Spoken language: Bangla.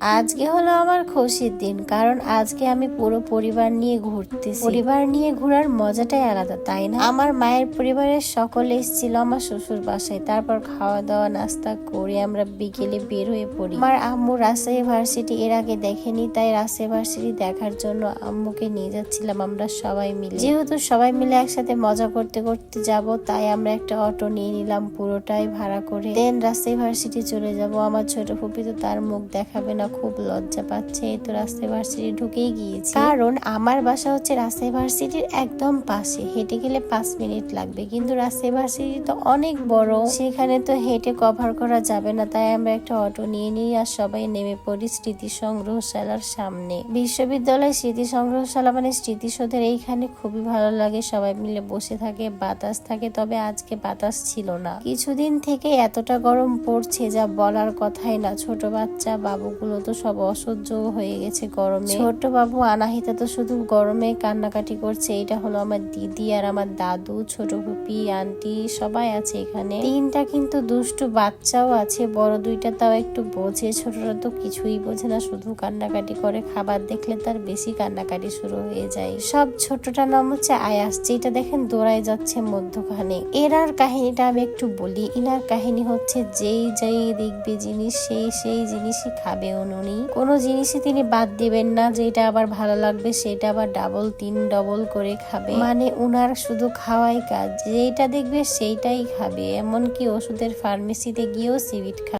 আজকে হলো আমার খুশির দিন, কারণ আজকে আমি পুরো পরিবার নিয়ে ঘুরতেছি। পরিবার নিয়ে ঘোরার মজাটাই আলাদা, তাই না? আমার মায়ের পরিবারের সকলে এসেছিল আমার শ্বশুর বাসায়। তারপর খাওয়া দাওয়া নাস্তা করে আমরা বিকেলে বের হয়ে পড়ি। আমার আম্মু রাজশাহী ভার্সিটি এর আগে দেখেনি, তাই রাজশাহী ভার্সিটি দেখার জন্য আম্মুকে নিয়ে যাচ্ছিলাম আমরা সবাই মিলে। যেহেতু সবাই মিলে একসাথে মজা করতে করতে যাব, তাই আমরা একটা অটো নিয়ে নিলাম পুরোটাই ভাড়া করে। দেন রাজশাহী ভার্সিটি চলে যাব। আমার ছোট ফুপি তো তার মুখ দেখাবে না খুব লজ্জা পাচ্ছে, তো রাজশাহী ভার্সিটি ঢুকেই গিয়েছি। কারণ আমার বাসা হচ্ছে রাজশাহী ভার্সিটির একদম পাশে, হেঁটে গেলে পাঁচ মিনিট লাগবে। কিন্তু রাজশাহী ভার্সিটি তো অনেক বড়, সেখানে তো হেঁটে কভার করা যাবে না। তাই আমরা একটা অটো নিয়ে নিই আর সবাই নেমে পড়ি স্মৃতি সংগ্রহশালার সামনে। বিশ্ববিদ্যালয় স্মৃতি সংগ্রহশালা মানে স্মৃতিসৌধের এইখানে খুবই ভালো লাগে। সবাই মিলে বসে থাকে, বাতাস থাকে, তবে আজকে বাতাস ছিল না। কিছুদিন থেকে এতটা গরম পড়ছে যা বলার কথাই না। ছোট বাচ্চা, বাবুগুলো তো সব অসহ্য হয়ে গেছে গরমে। ছোট বাবু, আনাহিতা তো শুধু গরমে কান্নাকাটি করছে। এটা হলো আমার দিদি আর আমার দাদু, ছোট ফুপি, আন্টি, সবাই আছে এখানে। তিনটা কিন্তু দুষ্টু বাচ্চাও আছে, বড় দুইটা তাও একটু বোঝে। ছোটরা তো কিছুই বোঝে না, শুধু কান্নাকাটি করে। খাবার দেখলে তার বেশি কান্নাকাটি শুরু হয়ে যায়। সব ছোটটার নাম হচ্ছে আয়াস, যেটা দেখেন দৌড়ায় যাচ্ছে মধ্যখানে। এরার কাহিনীটা আমি একটু বলি। ইনার কাহিনী হচ্ছে, যেই যেই দেখবে জিনিস, সেই সেই জিনিসই খাবে। উনি কোনো জিনিসই তিনি বাদ দিবেন না, যেটা আবার ভালো লাগবে সেটা আবার ডাবল তিন ডবল করে খাবে। মানে উনার শুধু খাওয়াই কাজ যেটা দেখবে সেইটাই খাবে। এমনকি ওষুধের ফার্মেসিতে গিয়েও সিভিট খাবে।